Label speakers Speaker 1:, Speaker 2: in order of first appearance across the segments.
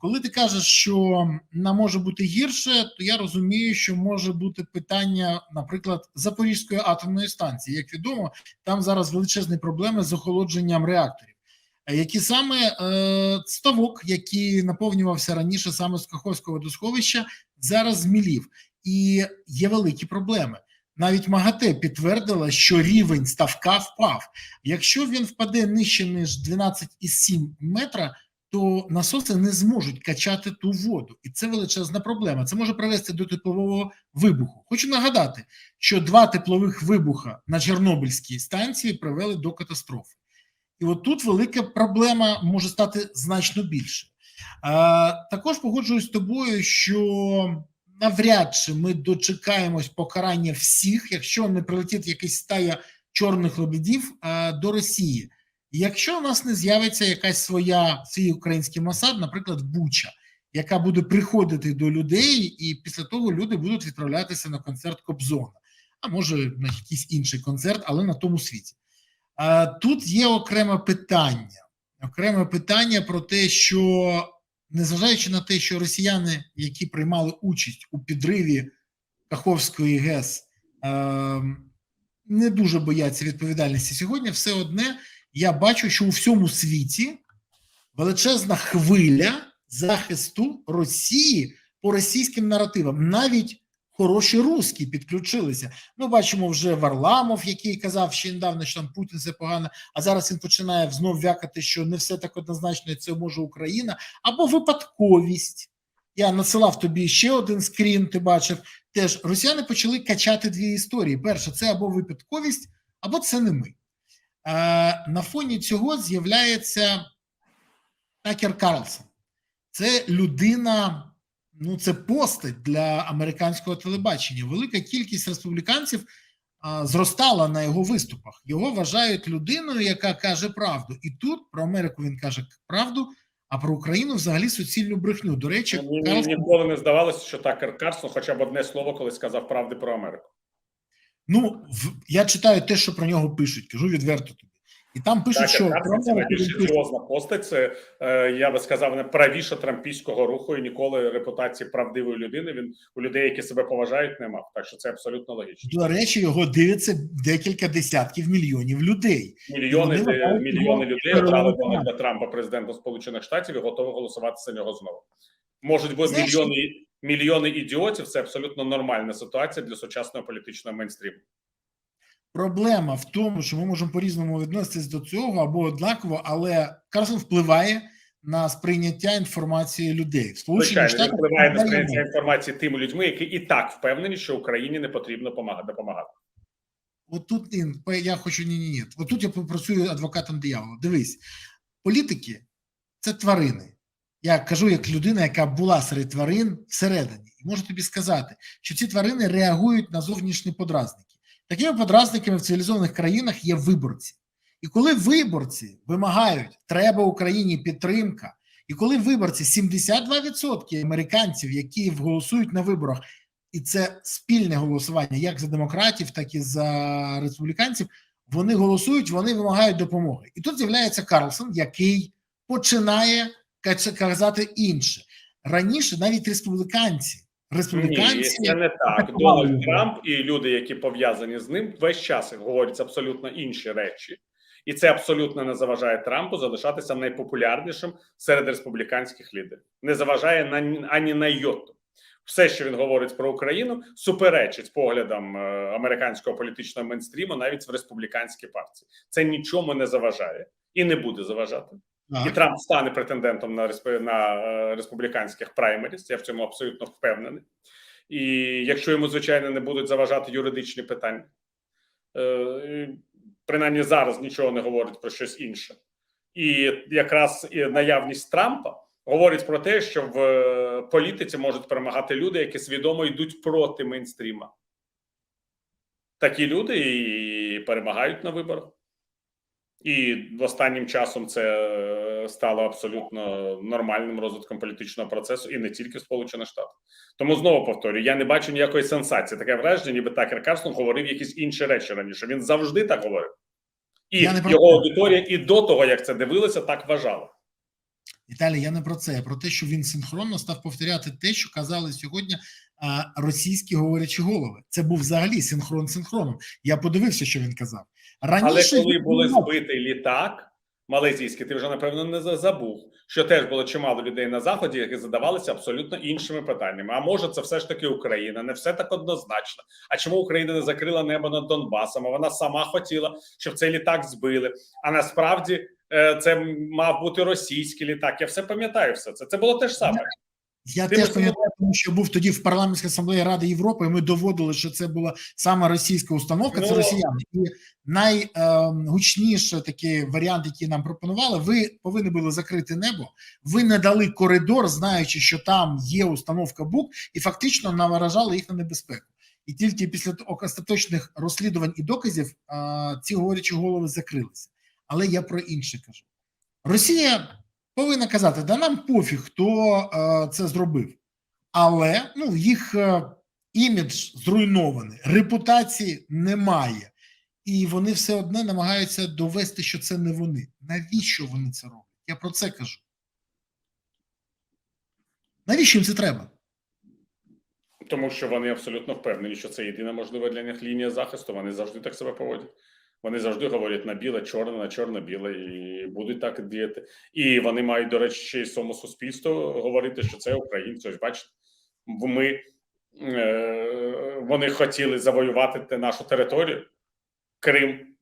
Speaker 1: Коли ти кажеш, що нам може бути гірше, то я розумію, що може бути питання, наприклад, Запорізької атомної станції. Як відомо, там зараз величезні проблеми з охолодженням реакторів. Е, Які саме е, ставок, який наповнювався раніше саме з Каховського водосховища, зараз змілів, і є великі проблеми. Навіть МАГАТЕ підтвердила, що рівень ставка впав. Якщо він впаде нижче ніж 12,7 метра, то насоси не зможуть качати ту воду, і це величезна проблема. Це може привести до теплового вибуху. Хочу нагадати, що два теплових вибуха на Чорнобильській станції привели до катастрофи. І от тут велика проблема може стати значно більше. А, також погоджуюсь з тобою, що навряд чи ми дочекаємось покарання всіх, якщо не прилетить якась стая чорних лебедів а, до Росії. Якщо у нас не з'явиться якась своя свій український Масад, наприклад, Буча, яка буде приходити до людей, і після того люди будуть відправлятися на концерт Кобзона, а може на якийсь інший концерт, але на тому світі. Тут є окреме питання. Окреме питання про те, що незважаючи на те, що росіяни, які приймали участь у підриві Каховської ГЕС, е, не дуже бояться відповідальності сьогодні, все одне я бачу, що у всьому світі величезна хвиля захисту Росії по російським наративам. Навіть хороші русські підключилися. Ми бачимо вже Варламов, який казав ще недавно, що там Путін це погано, а зараз він починає знов вякати, що не все так однозначно, це може Україна, або випадковість. Я надсилав тобі ще один скрін, ти бачив. Теж росіяни почали качати дві історії. Перше, це або випадковість, або це не ми. Е, на фоні цього з'являється Такер Карлсон. Це людина, ну це постать для американського телебачення. Велика кількість республіканців а, зростала на його виступах. Його вважають людиною, яка каже правду. І тут про Америку він каже правду, а про Україну взагалі суцільну брехню. До речі,
Speaker 2: Мені
Speaker 1: Карлсон,
Speaker 2: ніколи не здавалося, що Такер Карсон хоча б одне слово колись сказав правди про Америку.
Speaker 1: Ну в, я читаю те, що про нього пишуть, кажу відверто тобі. І там пишуть,
Speaker 2: Такер
Speaker 1: що
Speaker 2: це найбільш серйозна постать. Це е, я би сказав, не правіше трампійського руху і ніколи репутації правдивої людини. Він у людей, які себе поважають, не мав. Так що це абсолютно логічно.
Speaker 1: До речі, його дивиться декілька десятків мільйонів людей.
Speaker 2: Мільйони
Speaker 1: Вони
Speaker 2: де- мільйони людей обрали. Дональда Трампа президентом Сполучених Штатів і готові голосувати за нього знову. Можуть бути мільйони мільйони ідіотів. Це абсолютно нормальна ситуація для сучасного політичного мейнстріму.
Speaker 1: Проблема в тому, що ми можемо по-різному відноситись до цього або однаково, але Карсон впливає на сприйняття інформації людей.
Speaker 2: Звичайно,
Speaker 1: Штатах
Speaker 2: впливає на сприйняття інформації тими людьми, які і так впевнені, що Україні не потрібно допомагати.
Speaker 1: От тут я хочу ні, ні, ні. От тут я працюю адвокатом диявола. Дивись, політики це тварини. Я кажу як людина, яка була серед тварин всередині, і можу тобі сказати, що ці тварини реагують на зовнішні подразники. Такими подразниками в цивілізованих країнах є виборці. І коли виборці вимагають, треба Україні підтримка, і коли виборці 72% американців, які голосують на виборах, і це спільне голосування як за демократів, так і за республіканців. Вони голосують, вони вимагають допомоги. І тут з'являється Карлсон, який починає казати інше раніше. Навіть республіканці,
Speaker 2: Ні, це не так. Дональд. Трамп і люди, які пов'язані з ним, весь час говорять абсолютно інші речі, і це абсолютно не заважає Трампу залишатися найпопулярнішим серед республіканських лідерів. Не заважає на ані на йоту. Все, що він говорить про Україну, суперечить поглядам е, американського політичного мейнстріму, навіть в республіканській партії. Це нічому не заважає і не буде заважати. І Трамп стане претендентом на на е, республіканських праймеріс. Я в цьому абсолютно впевнений. І якщо йому, звичайно, не будуть заважати юридичні питання, е, принаймні зараз нічого не говорить про щось інше. І якраз наявність Трампа говорить про те, що в е, політиці можуть перемагати люди, які свідомо йдуть проти мейнстріма. Такі люди і перемагають на виборах. І останнім часом це е, стало абсолютно нормальним розвитком політичного процесу, і не тільки в Сполучених Штатах. Тому знову повторюю: я не бачу ніякої сенсації. Таке враження, ніби Такер Карсон говорив якісь інші речі раніше. Він завжди так говорив, і
Speaker 1: Я не
Speaker 2: його аудиторія і до того, як це дивилися, так вважала.
Speaker 1: Віталій, я не про це, я про те, що він синхронно став повторяти те, що казали сьогодні російські говорячі голови. Це був взагалі синхрон синхроном. Я подивився, що він казав.
Speaker 2: Але коли були збитий літак малайзійський, ти вже напевно не забув, що теж було чимало людей на заході, які задавалися абсолютно іншими питаннями. А може, це все ж таки Україна? Не все так однозначно. А чому Україна не закрила небо над Донбасом? А вона сама хотіла, щоб цей літак збили. А насправді е, це мав бути російський літак. Я все пам'ятаю. Все це. Це було те ж саме.
Speaker 1: Я
Speaker 2: Ти
Speaker 1: теж пам'ятаю, тому що був тоді в парламентській асамблеї Ради Європи. і Ми доводили, що це була саме російська установка. Це
Speaker 2: Ну.
Speaker 1: росіяни, і найгучніший такий варіант, який нам пропонували. Ви повинні були закрити небо. Ви не дали коридор, знаючи, що там є установка БУК, і фактично наваражали їх на небезпеку. І тільки після остаточних розслідувань і доказів а, ці говорячі голови закрилися. Але я про інше кажу. Росія повинна казати: да нам пофіг, хто е, це зробив, але ну їх е, імідж зруйнований, репутації немає, і вони все одно намагаються довести, що це не вони. Навіщо вони це роблять? Я про це кажу. Навіщо їм це треба?
Speaker 2: Тому що вони абсолютно впевнені, що це єдина можлива для них лінія захисту. Вони завжди так себе поводять. Вони завжди говорять на біле, чорне, на чорно-біле, і будуть так діяти. І вони мають, до речі, ще й своєму суспільству говорити, що це українці. Ось бачите, ми е, вони хотіли завоювати нашу територію, Крим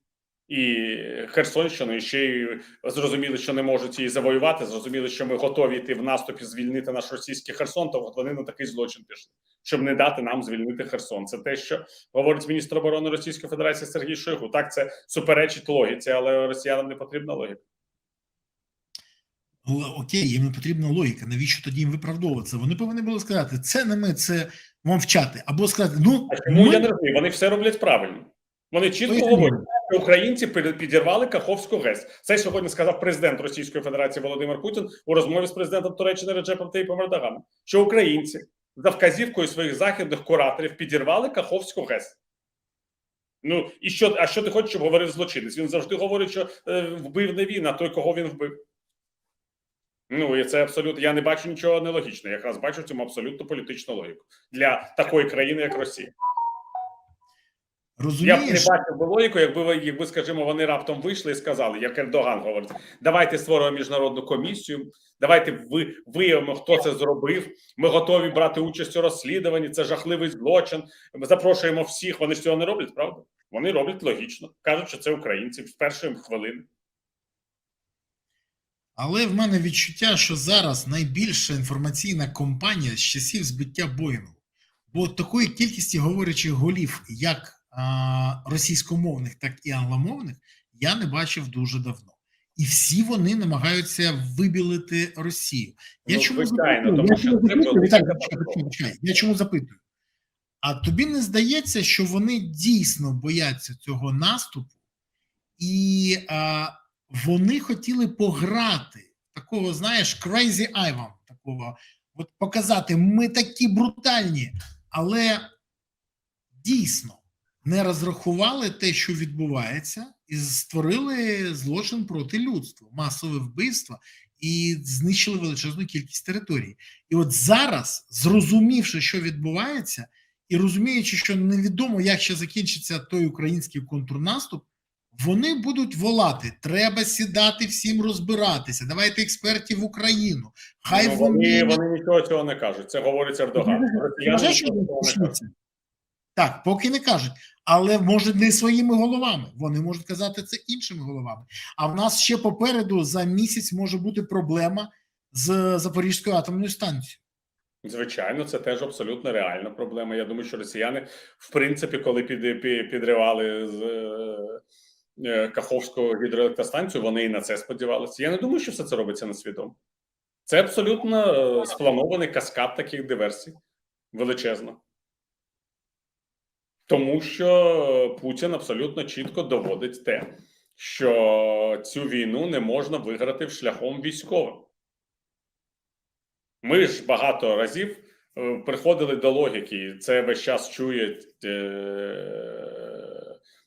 Speaker 2: і Херсонщину, і ще й зрозуміли, що не можуть її завоювати. Зрозуміли, що ми готові йти в наступ і звільнити наш російський Херсон. То от вони на такий злочин пішли, щоб не дати нам звільнити Херсон. Це те, що говорить міністр оборони Російської Федерації Сергій Шойгу. Так, це суперечить логіці, але росіянам не потрібна логіка.
Speaker 1: Л- Окей, їм не потрібна логіка. Навіщо тоді їм виправдовуватися? Вони повинні були сказати, це не ми, це мовчати, або сказати, ну
Speaker 2: А чому
Speaker 1: ми...
Speaker 2: я не розумію? Вони все роблять правильно. Вони чітко
Speaker 1: Ну,
Speaker 2: говорять, що українці підірвали Каховську ГЕС. Це сьогодні сказав президент Російської Федерації Володимир Путін у розмові з президентом Туреччини Реджепом Таїпом Ердоганом, що українці за вказівкою своїх західних кураторів підірвали Каховську ГЕС. Ну і що, а що ти хочеш, щоб говорив злочинець? Він завжди говорить, що е, вбив не він, а той, кого він вбив. Ну і це абсолютно. Я не бачу нічого нелогічного. Якраз бачу в цьому абсолютно політичну логіку для такої країни, як Росія. Я б не бачив би логіку, якби ви- якби, скажімо, вони раптом вийшли і сказали, як Ердоган говорить, давайте створимо міжнародну комісію, давайте ви виявимо, хто це зробив. Ми готові брати участь у розслідуванні. Це жахливий злочин. Ми запрошуємо всіх. Вони ж цього не роблять, правда? Вони роблять логічно, кажуть, що це українці з першої хвилини.
Speaker 1: але в мене відчуття, що зараз найбільша інформаційна кампанія з часів збиття Боїнгу. Бо такої кількості говорячих голів, як російськомовних, так і англомовних, я не бачив дуже давно. І всі вони намагаються вибілити Росію. Я
Speaker 2: Ну,
Speaker 1: чому
Speaker 2: звичайно,
Speaker 1: запитую?
Speaker 2: тому
Speaker 1: Я чому запитую? Я чому запитую? А тобі не здається, що вони дійсно бояться цього наступу, і а, вони хотіли пограти такого, знаєш, crazy Ivan, такого, от показати, ми такі брутальні, але дійсно не розрахували те, що відбувається, і створили злочин проти людства, масове вбивство і знищили величезну кількість територій. І от зараз, зрозумівши, що відбувається, і розуміючи, що невідомо, як ще закінчиться той український контрнаступ, вони будуть волати: треба сідати всім розбиратися. Давайте експертів в Україну. Хай
Speaker 2: Ну,
Speaker 1: вони,
Speaker 2: вони, вони нічого цього не кажуть. Це говорить Ердоган. Росіяни
Speaker 1: що
Speaker 2: не кажуть.
Speaker 1: Так, поки не кажуть, але може не своїми головами. Вони можуть казати це іншими головами. А в нас ще попереду за місяць може бути проблема з Запорізькою атомною станцією.
Speaker 2: Звичайно, це теж абсолютно реальна проблема. Я думаю, що росіяни, в принципі, коли під, під, підривали з е, е, Каховську гідроелектростанцію, вони і на це сподівалися. Я не думаю, що все це робиться несвідомо. Це абсолютно е, спланований каскад таких диверсій величезно. Тому що Путін абсолютно чітко доводить те, що цю війну не можна виграти шляхом військовим. Ми ж багато разів е, приходили до логіки. Це весь час чує е,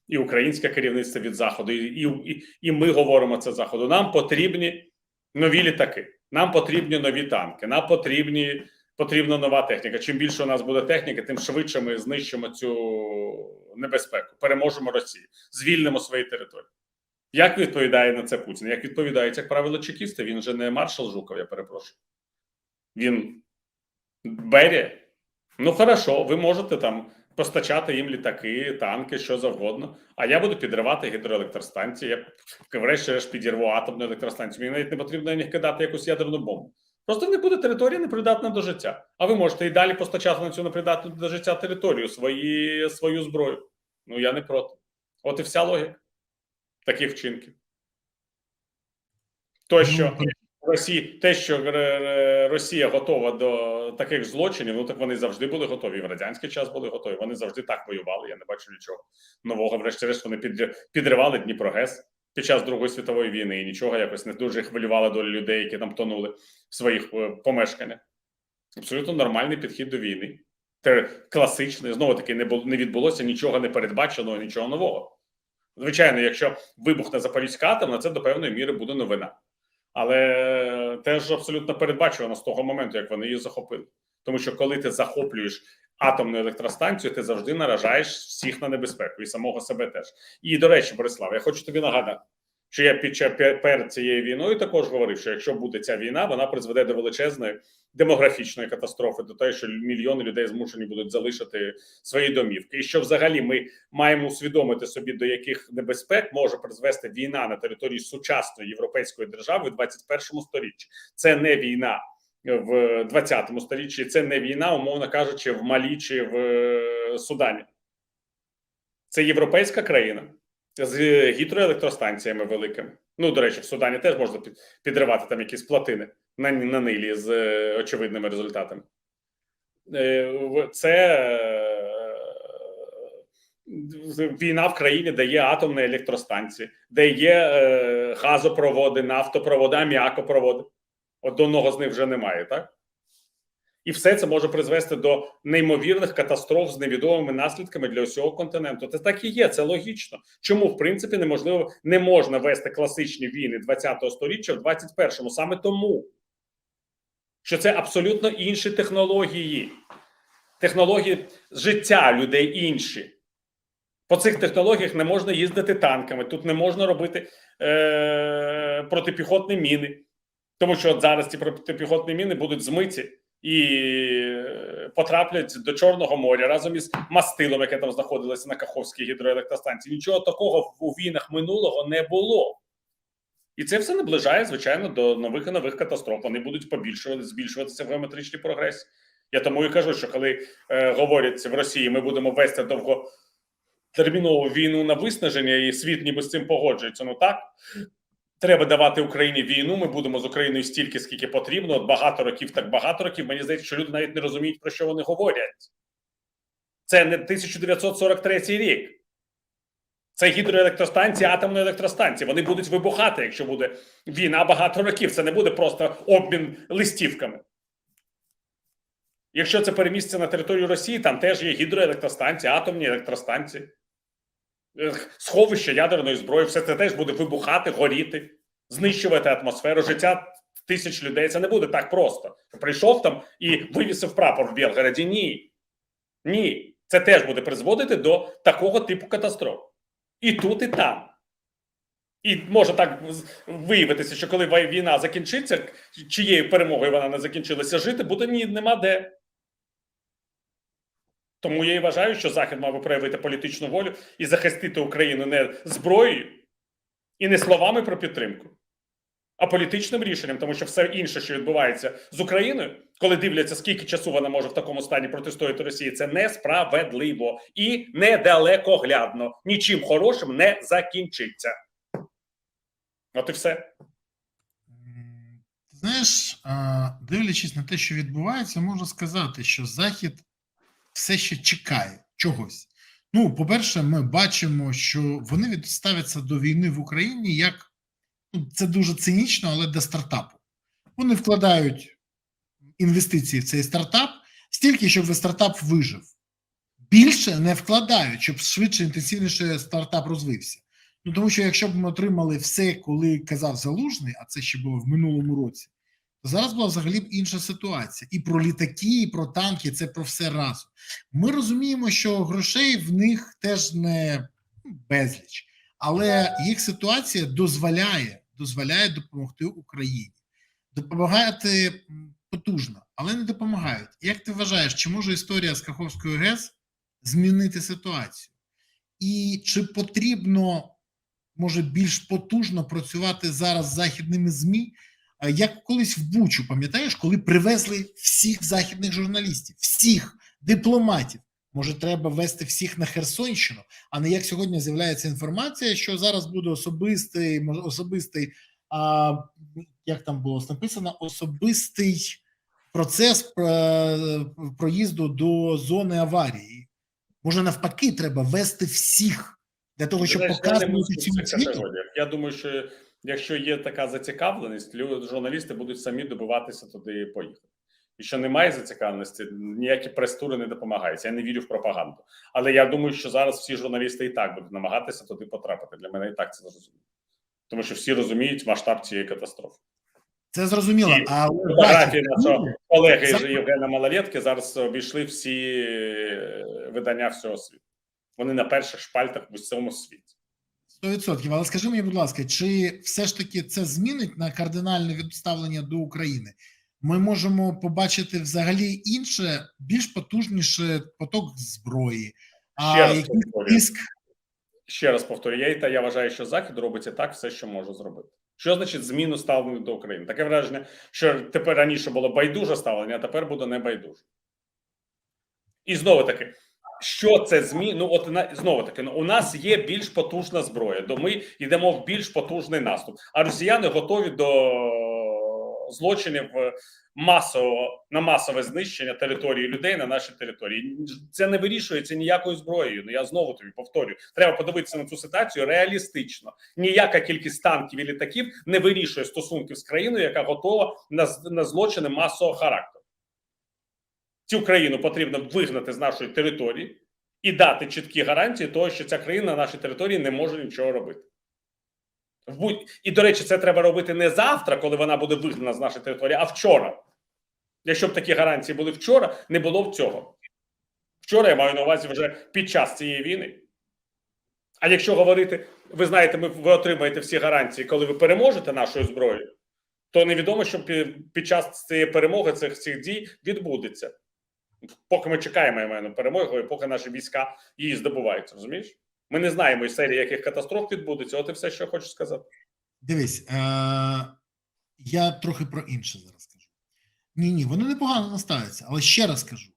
Speaker 2: і українське керівництво від заходу, і, і, і ми говоримо це заходу. Нам потрібні нові літаки. Нам потрібні нові танки, нам потрібні потрібна нова техніка. Чим більше у нас буде техніки, тим швидше ми знищимо цю небезпеку, переможемо Росію, звільнимо свої території. Як відповідає на це Путін? Як відповідають, як правило, чекісти? Він же не маршал Жуков, я перепрошую. Він Берія. Ну, хорошо, ви можете там постачати їм літаки, танки, що завгодно. А я буду підривати гідроелектростанції. Я врешті-решт підірву атомну електростанцію. Мені навіть не потрібно на них кидати якусь ядерну бомбу. Просто не буде територія непридатна до життя. А ви можете і далі постачати на цю непридатну до життя територію свої, свою зброю. Ну я не проти. От і вся логіка таких вчинків. То, що
Speaker 1: Ну,
Speaker 2: Росії, те, що е, Росія готова до таких злочинів, ну так вони завжди були готові. І в радянський час були готові. Вони завжди так воювали. Я не бачу нічого нового. Врешті-решт вони підр- підривали Дніпрогес під час Другої світової війни і нічого якось не дуже хвилювала доля людей, які там тонули в своїх е, помешканнях. Абсолютно нормальний підхід до війни. Те класичний, знову таки, не було не відбулося нічого не передбаченого, нічого нового. Звичайно, якщо вибухне Запорізька атомна, це до певної міри буде новина. Але теж абсолютно передбачувано з того моменту, як вони її захопили. Тому що коли ти захоплюєш атомну електростанцію, ти завжди наражаєш всіх на небезпеку і самого себе теж. І до речі, Борислав, я хочу тобі нагадати, що я під перед цією війною також говорив, що якщо буде ця війна, вона призведе до величезної демографічної катастрофи, до того, що мільйони людей змушені будуть залишити свої домівки, і що взагалі ми маємо усвідомити собі, до яких небезпек може призвести війна на території сучасної європейської держави в 21 сторіччі. Це не війна в 20 сторіччі, це не війна, умовно кажучи, в Малі чи в е, Судані. Це європейська країна з гідроелектростанціями великими. Ну, до речі, в Судані теж можна підривати там якісь плотини на, на Нилі з е, очевидними результатами. Е, Це війна в країні, де є атомні електростанції, де є газопроводи, нафтопроводи, аміакопроводи. Одного з них вже немає, так? І все це може призвести до неймовірних катастроф з невідомими наслідками для усього континенту. Це так і є, це логічно. Чому в принципі неможливо не можна вести класичні війни 20-го сторіччя в 21-му? Саме тому, що це абсолютно інші технології, технології життя людей інші. По цих технологіях не можна їздити танками, тут не можна робити е- протипіхотні міни, тому що от зараз ці протипіхотні міни будуть змиті і е, потраплять до Чорного моря разом із мастилом, яке там знаходилося на Каховській гідроелектростанції. Нічого такого у війнах минулого не було. І це все наближає, звичайно, до нових і нових катастроф. Вони будуть побільшувати, збільшуватися в геометричній прогресі. Я тому і кажу, що коли е, говорять в Росії, ми будемо вести довготермінову війну на виснаження, і світ ніби з цим погоджується. Ну так треба давати Україні війну. Ми будемо з Україною стільки, скільки потрібно. От багато років, так багато років. Мені здається, що люди навіть не розуміють, про що вони говорять. Це не 1943 рік. Це гідроелектростанції, атомної електростанції. Вони будуть вибухати, якщо буде війна багато років. Це не буде просто обмін листівками. Якщо це переміститься на територію Росії, там теж є гідроелектростанції, атомні електростанції, е, сховища ядерної зброї, все це теж буде вибухати, горіти, знищувати атмосферу, життя тисяч людей. Це не буде так просто. Прийшов там і вивісив прапор в Білгороді. Ні. Ні. Це теж буде призводити до такого типу катастроф. І тут, і там. І може так виявитися, що коли війна закінчиться, чиєю перемогою вона не закінчилася, жити буде ні, нема де. Тому я і вважаю, що Захід мав би проявити політичну волю і захистити Україну не зброєю і не словами про підтримку, а політичним рішенням, тому що все інше, що відбувається з Україною, коли дивляться, скільки часу вона може в такому стані протистояти Росії, це несправедливо і недалекоглядно. Нічим хорошим не закінчиться. От і все.
Speaker 1: Знаєш, дивлячись на те, що відбувається, можна сказати, що Захід все ще чекає чогось. Ну, по-перше, ми бачимо, що вони відставляться до війни в Україні як ну, це дуже цинічно, але для стартапу. Вони вкладають інвестиції в цей стартап стільки, щоб стартап вижив. Більше не вкладають, щоб швидше, інтенсивніше стартап розвився. Ну тому що якщо б ми отримали все, коли казав Залужний, а це ще було в минулому році, зараз була взагалі інша ситуація. І про літаки, і про танки це про все разом. Ми розуміємо, що грошей в них теж не ну, безліч, але їх ситуація дозволяє, дозволяє допомогти Україні, допомагати потужно, але не допомагають. Як ти вважаєш, чи може історія з Каховською ГЕС змінити ситуацію? І чи потрібно може більш потужно працювати зараз з західними змі, як колись в Бучу, пам'ятаєш, коли привезли всіх західних журналістів, всіх дипломатів. Може, треба вести всіх на Херсонщину, а не як сьогодні з'являється інформація, що зараз буде особистий, особистий, а, як там було написано, особистий процес е, проїзду до зони аварії. Може, навпаки, треба вести всіх для того, щоб показувати
Speaker 2: в
Speaker 1: світу.
Speaker 2: Я думаю, що якщо є така зацікавленість, журналісти будуть самі добиватися туди поїхати. І що немає зацікавленості, ніякі прес-тури не допомагають. Я не вірю в пропаганду. Але я думаю, що зараз всі журналісти і так будуть намагатися туди потрапити. Для мене і так це зрозуміло. Тому що всі розуміють масштаб цієї катастрофи.
Speaker 1: Це зрозуміло.
Speaker 2: І
Speaker 1: Але
Speaker 2: Фотографії нашого колеги
Speaker 1: За-
Speaker 2: Євгена Малолетки зараз обійшли всі е, видання всього світу. Вони на перших шпальтах в усьому світі.
Speaker 1: 100%. Але скажи мені, будь ласка, чи все ж таки це змінить на кардинальне відставлення до України? Ми можемо побачити взагалі інше, більш потужніше поток зброї, а
Speaker 2: Ще раз повторюю.
Speaker 1: тиск.
Speaker 2: Ще раз повторюю, я, вважаю, що Захід робить і так все, що може зробити. Що значить зміну ставлення до України? Таке враження, що тепер раніше було байдуже ставлення, а тепер буде не байдуже. І знову таки, що це змі... Ну, от на знову таки, ну, у нас є більш потужна зброя, то ми йдемо в більш потужний наступ. А росіяни готові до злочинів е, масового на масове знищення території людей на нашій території. Це не вирішується ніякою зброєю. Ну я знову тобі повторюю. Треба подивитися на цю ситуацію реалістично. Ніяка кількість танків і літаків не вирішує стосунків з країною, яка готова на, на злочини масового характеру. Цю країну потрібно вигнати з нашої території і дати чіткі гарантії того, що ця країна на нашій території не може нічого робити. І, до речі, це треба робити не завтра, коли вона буде вигнана з нашої території, а вчора. Якщо б такі гарантії були вчора, не було б цього. Вчора я маю на увазі вже під час цієї війни. А якщо говорити, ви знаєте, ви отримаєте всі гарантії, коли ви переможете нашою зброєю, то невідомо, що під час цієї перемоги цих, цих дій відбудеться. Поки ми чекаємо я маю на перемогу, і поки наші війська її здобувають, розумієш? Ми не знаємо із серії, яких катастроф відбудеться. От і все, що я хочу сказати.
Speaker 1: Дивись, е- я трохи про інше зараз скажу. Ні, ні, вони непогано наставляться, але ще раз кажу: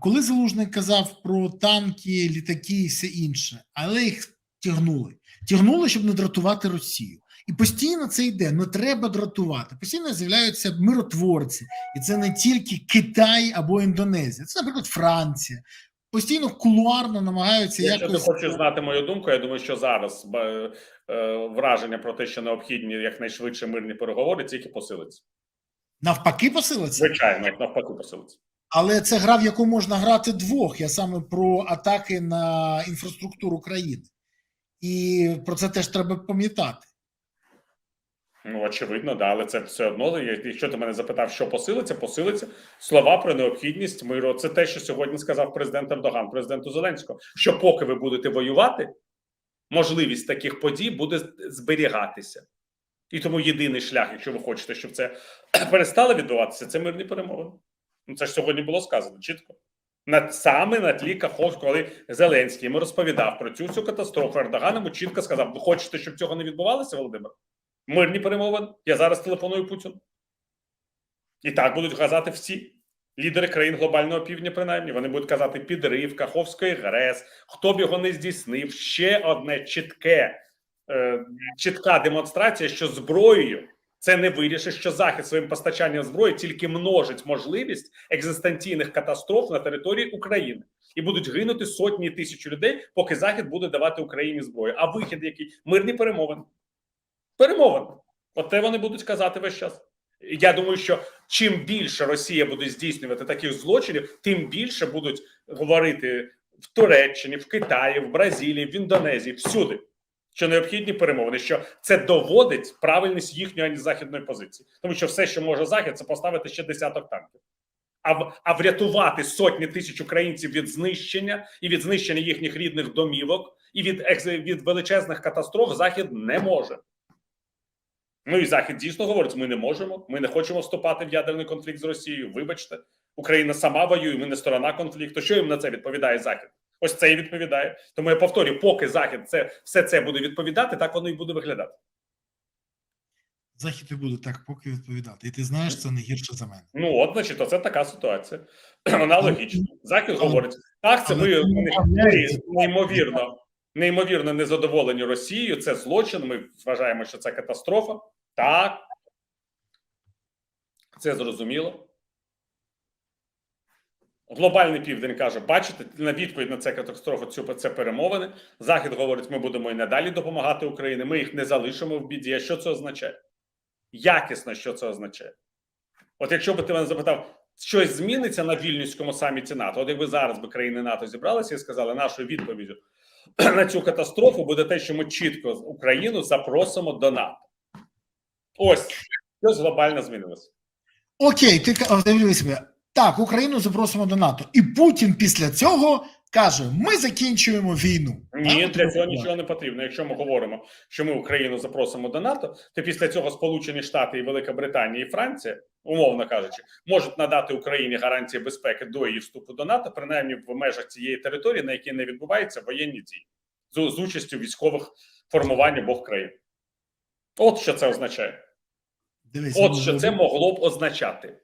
Speaker 1: коли Залужний казав про танки, літаки і все інше, але їх тягнули. Тягнули, щоб не дратувати Росію. І постійно це йде. Не треба дратувати. Постійно з'являються миротворці, і це не тільки Китай або Індонезія, це, наприклад, Франція. Постійно кулуарно намагаються
Speaker 2: Якщо ти хочеш знати мою думку, я думаю, що зараз е, е, враження про те, що необхідні якнайшвидше мирні переговори, тільки посилиться.
Speaker 1: навпаки посилитися.
Speaker 2: Звичайно, навпаки, посилиться.
Speaker 1: Але це гра, в яку можна грати двох. Я саме про атаки на інфраструктуру країни, і про це теж треба пам'ятати.
Speaker 2: Ну, очевидно, да, але це все одно. Якщо ти мене запитав, що посилиться, посилиться слова про необхідність миру. Це те, що сьогодні сказав президент Ердоган, президенту Зеленського. Що поки ви будете воювати, можливість таких подій буде зберігатися. І тому єдиний шлях, якщо ви хочете, щоб це перестало відбуватися, це мирні перемовини. Ну це ж сьогодні було сказано чітко. На саме на тлі Кахов, коли Зеленський йому розповідав про цю всю катастрофу, Ердоган йому чітко сказав: ви хочете, щоб цього не відбувалося, Володимир? Мирні перемовини. Я зараз телефоную Путіну. І так будуть казати всі лідери країн глобального півдня, принаймні. Вони будуть казати підрив Каховської ГРЕС, хто б його не здійснив. Ще одне чітке, е, чітка демонстрація, що зброєю це не вирішить, що захід своїм постачанням зброї тільки множить можливість екзистенційних катастроф на території України. І будуть гинути сотні тисяч людей, поки захід буде давати Україні зброю. А вихід, який мирні перемовини. Перемовини. От вони будуть казати весь час. Я думаю, що чим більше Росія буде здійснювати таких злочинів, тим більше будуть говорити в Туреччині, в Китаї, в Бразилії, в Індонезії, всюди. що необхідні перемовини, що це доводить правильність їхньої західної позиції, тому що все, що може захід, це поставити ще десяток танків. А а врятувати сотні тисяч українців від знищення і від знищення їхніх рідних домівок, і від від величезних катастроф захід не може. Ну і захід дійсно говорить: ми не можемо, ми не хочемо вступати в ядерний конфлікт з Росією. Вибачте, Україна сама воює, ми не сторона конфлікту. Що їм на це відповідає Захід? Ось це і відповідає. Тому я повторюю, поки Захід це все це буде відповідати, так воно і буде виглядати.
Speaker 1: Захід і буде так поки відповідати. І ти знаєш, це не гірше за мене.
Speaker 2: Ну, от, значить, оце така ситуація. Вона логічна. Захід говорить: так, це ми,
Speaker 1: це
Speaker 2: неймовірно, неймовірно незадоволені Росією. Це злочин. Ми вважаємо, що це катастрофа. Так. Це зрозуміло. Глобальний південь каже: бачите, на відповідь на це катастрофу цю це перемовини. Захід говорить, ми будемо і надалі допомагати Україні. Ми їх не залишимо в біді. А що це означає? Якісно, що це означає? От якщо би ти мене запитав, щось зміниться на вільнюському саміті НАТО, от якби зараз би країни НАТО зібралися і сказали, нашою відповіддю на цю катастрофу буде те, що ми чітко Україну запросимо до НАТО. Ось щось глобально змінилося.
Speaker 1: Окей, ти себе. Так, Україну запросимо до НАТО. І Путін після цього каже: ми закінчуємо війну.
Speaker 2: Ні, для цього нічого не потрібно. Якщо ми говоримо, що ми Україну запросимо до НАТО, то після цього Сполучені Штати і Велика Британія і Франція, умовно кажучи, можуть надати Україні гарантії безпеки до її вступу до НАТО, принаймні в межах цієї території, на якій не відбуваються воєнні дії, з, з участю військових формувань обох країн. От що це означає.
Speaker 1: Дивись,
Speaker 2: От
Speaker 1: ну,
Speaker 2: що це могло б означати.